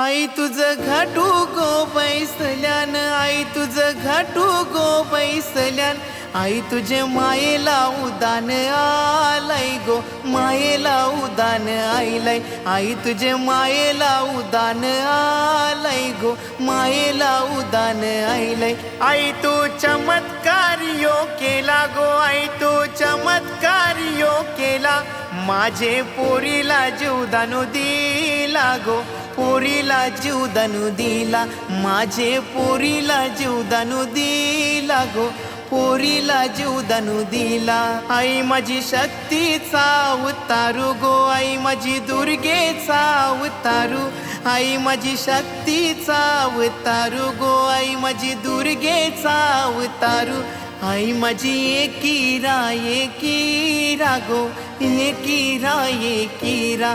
आई तुझं घाटू गो बैसल्यान आई तुझं घाटू गो बैसल्यान आई तुझे मायेला उदान आलाय गो मायेला उदान आईलाय आई तुझे मायेला उदान आलाय गो मायेला उदान आईलाय आई तू चमत्कार यो केला गो आई तू चमत्कार यो केला माझे पोरीला जीवदानू दिला गो पोरीला जीवदानू दिला माझे पोरीला जीवदानू दिला गो पोरीला जीवदानू दिला. आई माझी शक्तीचा उतारू गो आई माझी दुर्गेचा उतारू आई माझी शक्तीचा उतारू गो आई माझी दुर्गेचा उतारू. आई माझी एकीरा एकीरा गो एकीरा एकीरा